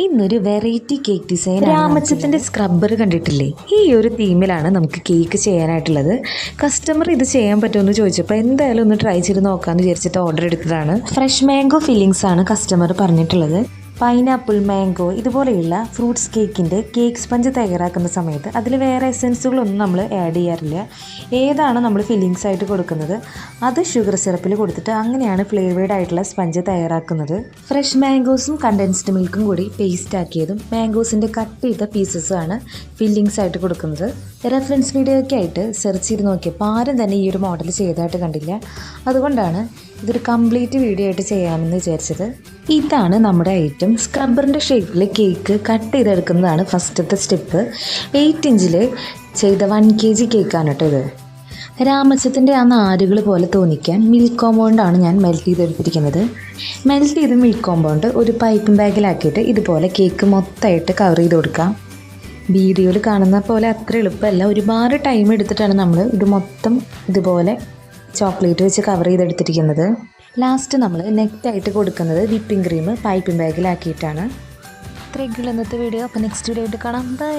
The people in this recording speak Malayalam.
ഇന്നൊരു വെറൈറ്റി കേക്ക് ഡിസൈൻ രാമച്ചത്തിന്റെ സ്ക്രബ്ബർ കണ്ടിട്ടില്ലേ? ഈ ഒരു തീമിലാണ് നമുക്ക് കേക്ക് ചെയ്യാനായിട്ടുള്ളത്. കസ്റ്റമർ ഇത് ചെയ്യാൻ പറ്റുമെന്ന് ചോദിച്ചപ്പോൾ എന്തായാലും ഒന്ന് ട്രൈ ചെയ്ത് നോക്കാമെന്ന് വിചാരിച്ചിട്ട് ഓർഡർ എടുത്തതാണ്. ഫ്രഷ് മാംഗോ ഫില്ലിങ്സ് ആണ് കസ്റ്റമർ പറഞ്ഞിട്ടുള്ളത്. പൈനാപ്പിൾ മാംഗോ ഇതുപോലെയുള്ള ഫ്രൂട്ട്സ് കേക്കിന്റെ കേക്ക് സ്പഞ്ച് തയ്യാറാക്കുന്ന സമയത്ത് അതിൽ വേറെ എസെൻസുകളൊന്നും നമ്മൾ ആഡ് ചെയ്യാറില്ല. ഏതാണ് നമ്മൾ ഫില്ലിങ്സ് ആയിട്ട് കൊടുക്കുന്നത്? അത് ഷുഗർ സിറപ്പിൽ കൊടുത്തിട്ട് അങ്ങനെയാണ് ഫ്ലേവേഡ് ആയിട്ടുള്ള സ്പഞ്ച് തയ്യാറാക്കുന്നത്. ഫ്രഷ് മാംഗോസും കണ്ടൻസ്ഡ് മിൽക്കും കൂടി പേസ്റ്റ് ആക്കിയതും മാംഗോസിന്റെ കട്ട് ചെയ്ത പീസസ് ആണ് ഫില്ലിങ്സ് ആയിട്ട് കൊടുക്കുന്നത്. റെഫറൻസ് വീഡിയോ ഒക്കെ ആയിട്ട് സെർച്ച് ചെയ്ത് നോക്കിയപ്പോൾ ആരും തന്നെ ഈ ഒരു മോഡൽ ചെയ്തതായിട്ട് കണ്ടില്ല. അതുകൊണ്ടാണ് ഇതൊരു കംപ്ലീറ്റ് വീഡിയോ ആയിട്ട് ചെയ്യാമെന്ന് വിചാരിച്ചത്. ഇതാണ് നമ്മുടെ ഐറ്റം സ്ക്രബ്ബറിന്റെ ഷേപ്പിൽ കേക്ക് കട്ട് ചെയ്തെടുക്കുന്നതാണ് ഫസ്റ്റത്തെ സ്റ്റെപ്പ് എയ്റ്റ് ഇഞ്ചിൽ ചെയ്ത വൺ കെ ജി കേക്കാണ് കേട്ടോ ഇത്. രാമച്ചത്തിന്റെ ആ നാരുകൾ പോലെ തോന്നിക്കാൻ മിൽക്ക് കോമ്പൗണ്ടാണ് ഞാൻ മെൽറ്റ് ചെയ്തെടുത്തിരിക്കുന്നത്. മെൽറ്റ് ചെയ്ത മിൽക്ക് കോമ്പൗണ്ട് ഒരു പൈപ്പിംഗ് ബാഗിലാക്കിയിട്ട് ഇതുപോലെ കേക്ക് മൊത്തമായിട്ട് കവർ ചെയ്ത് കൊടുക്കാം. വീഡിയോയിൽ കാണുന്ന പോലെ അത്ര എളുപ്പമല്ല. ഒരുപാട് ടൈം എടുത്തിട്ടാണ് നമ്മൾ ഇത് മൊത്തം ഇതുപോലെ ചോക്ലേറ്റ് വെച്ച് കവർ ചെയ്തെടുത്തിരിക്കുന്നത്. ലാസ്റ്റ് നമ്മൾ നെക്റ്റായിട്ട് കൊടുക്കുന്നത് വിപ്പിംഗ് ക്രീം പൈപ്പിംഗ് ബാഗിലാക്കിയിട്ടാണ് ഇത്രയൊക്കെയുള്ള ഇന്നത്തെ വീഡിയോ അപ്പോൾ നെക്സ്റ്റ് വീഡിയോ ആയിട്ട് കാണാം. ബൈ